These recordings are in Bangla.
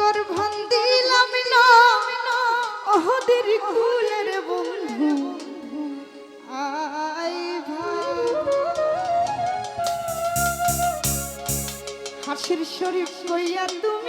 গর্ভন দিলাম না। ওহদের কুলের বন্ধু। আই হাসির শরীফ কইয়া তুমি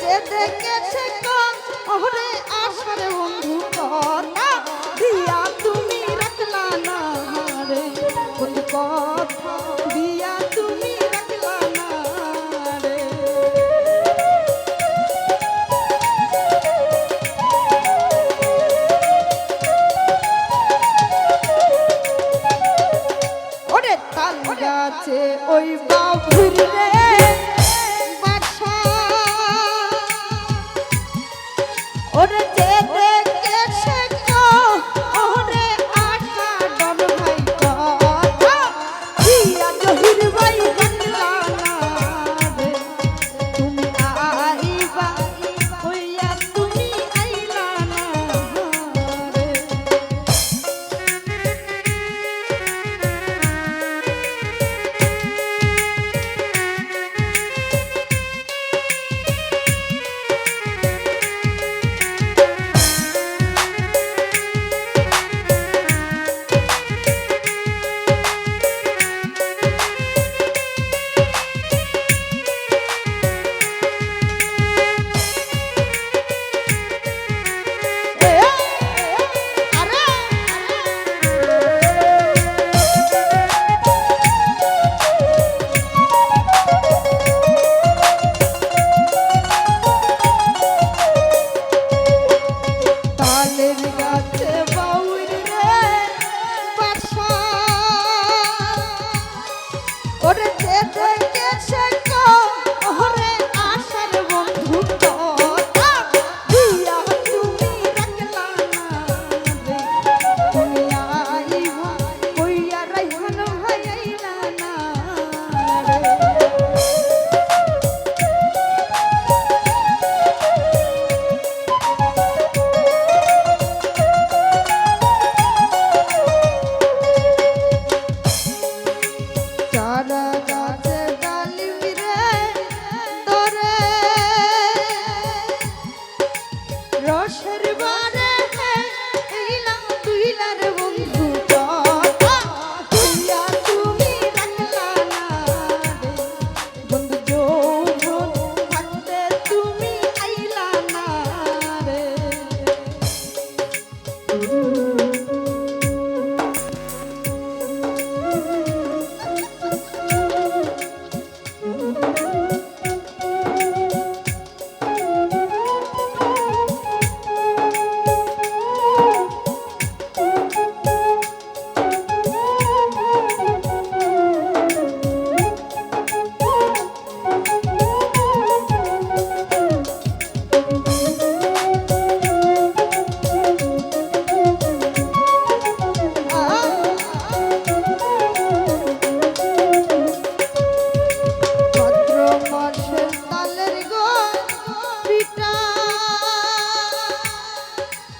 যে দেখেছে কম ওরে আশার বন্ধু কথা। দিয়া তুমি রাখলা না রে কোন কথা। দিয়া তুমি রাখলা না রে ওরে তাল গাছে ওই বাবুর রে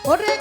ওরে